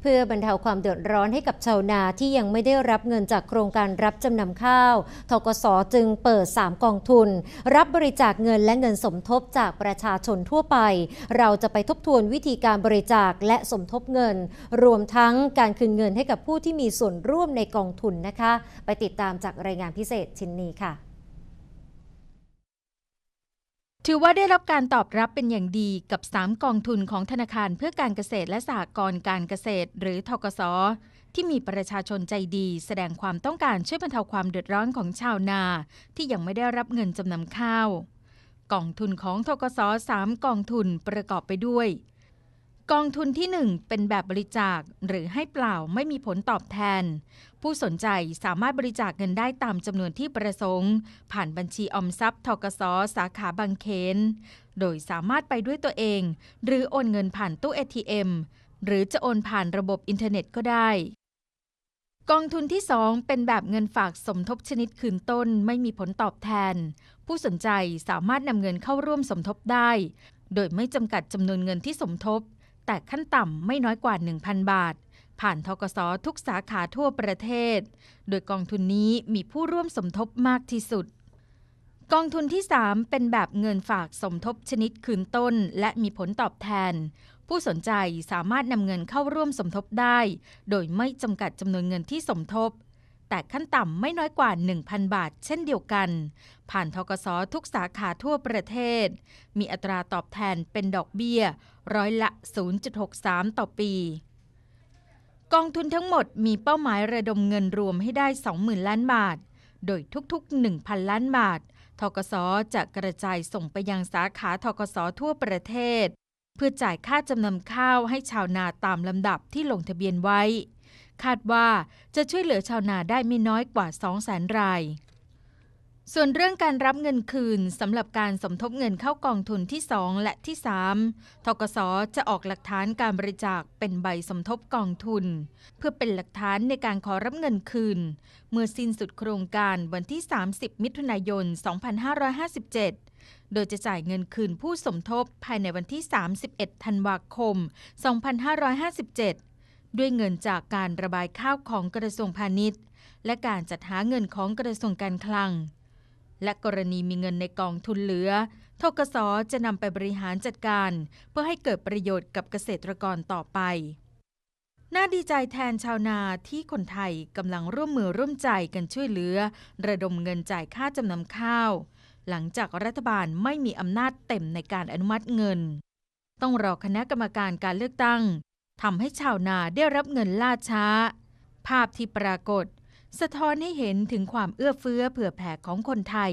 เพื่อบรรเทาความเดือดร้อนให้กับชาวนาที่ยังไม่ได้รับเงินจากโครงการรับจำนำข้าว ทกสจึงเปิด 3 กองทุน รับบริจาคเงินและเงินสมทบจากประชาชนทั่วไป เราจะไปทบทวนวิธีการบริจาคและสมทบเงิน รวมทั้งการคืนเงินให้กับผู้ที่มีส่วนร่วมในกองทุนนะคะ ไปติดตามจากรายงานพิเศษชิ้นนี้ค่ะ ถือว่าได้รับการตอบรับเป็นอย่างดีกับ 3 กองทุนของธนาคารเพื่อการเกษตรและสหกรณ์การเกษตร หรือทกส ที่มีประชาชนใจดี แสดงความต้องการช่วยบรรเทาความเดือดร้อนของชาวนา ที่ยังไม่ได้รับเงินจำนำข้าว กองทุนของทกส 3 กองทุนประกอบไปด้วย กองทุนที่ 1 เป็นแบบบริจาคหรือให้เปล่าไม่มีผลตอบแทน ผู้สนใจสามารถบริจาคเงินได้ตามจำนวนที่ประสงค์ ผ่านบัญชีออมทรัพย์ทกสสาขาบางเขนโดยสามารถไปด้วยตัวเอง หรือโอนเงินผ่านตู้ ATM หรือจะโอนผ่านระบบอินเทอร์เน็ตก็ได้ กองทุนที่ 2 เป็นแบบเงินฝากสมทบชนิดคืนต้นไม่มีผลตอบแทน ผู้สนใจสามารถนำเงินเข้าร่วมสมทบได้ โดยไม่จำกัดจำนวนเงินที่สมทบ แต่ขั้นต่ำไม่น้อยกว่า 1,000 บาท ผ่านทกสทุกสาขาทั่วประเทศ โดยกองทุนนี้มีผู้ร่วมสมทบมากที่สุด กองทุนที่ 3 เป็นแบบเงินฝากสมทบชนิดคืนต้น และมีผลตอบแทน ผู้สนใจสามารถนำเงินเข้าร่วมสมทบได้ โดยไม่จำกัดจำนวนเงินที่สมทบ แต่ขั้นต่ำไม่น้อยกว่า 1,000 บาท เช่นเดียวกัน ผ่านทกสทุกสาขาทั่วประเทศ มีอัตราตอบแทนเป็นดอกเบี้ย ร้อยละ 0.63 ต่อปี กองทุนทั้งหมดมีเป้าหมายระดมเงินรวมให้ได้ 20,000 ล้านบาท โดยทุกๆ 1,000 ล้านบาททกสจะกระจายส่งไปยังสาขาทกสทั่วประเทศ เพื่อจ่ายค่าจำนำข้าวให้ชาวนาตามลำดับที่ลงทะเบียนไว้ คาดว่าจะช่วยเหลือชาวนาได้ไม่น้อยกว่า 200,000 ราย ส่วนเรื่องการรับเงินคืนสำหรับการสมทบเงินเข้ากองทุนที่ 2 และที่ 3 ทกสจะออกหลักฐานการบริจาคเป็นใบสมทบกองทุน เพื่อเป็นหลักฐานในการขอรับเงินคืน เมื่อสิ้นสุดโครงการวันที่ 30 มิถุนายน 2557โดยจะจ่ายเงินคืนผู้สมทบภายในวันที่ 31 ธันวาคม 2557 ด้วยเงินจากการระบายข้าวของกระทรวงพาณิชย์ และการจัดหาเงินของกระทรวงการคลัง และกรณีมีเงินในกองทุนเหลือทกสจะนำไปบริหารจัดการ เพื่อให้เกิดประโยชน์กับเกษตรกรต่อไป น่าดีใจแทนชาวนาที่คนไทยกำลังร่วมมือร่วมใจกันช่วยเหลือ ระดมเงินจ่ายค่าจำนำข้าว หลังจากรัฐบาลไม่มีอำนาจเต็มในการอนุมัติเงิน ต้องรอคณะกรรมการการเลือกตั้ง ทำให้ชาวนาได้รับเงินล่าช้า ภาพที่ปรากฏ สะท้อนให้เห็นถึงความเอื้อเฟื้อเผื่อแผ่ของคนไทย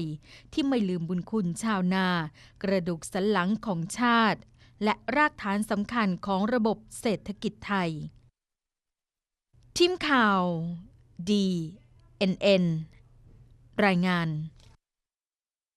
ที่ไม่ลืมบุญคุณชาวนา กระดูกสันหลังของชาติ และรากฐานสำคัญของระบบเศรษฐกิจไทย ทีมข่าว D N N รายงาน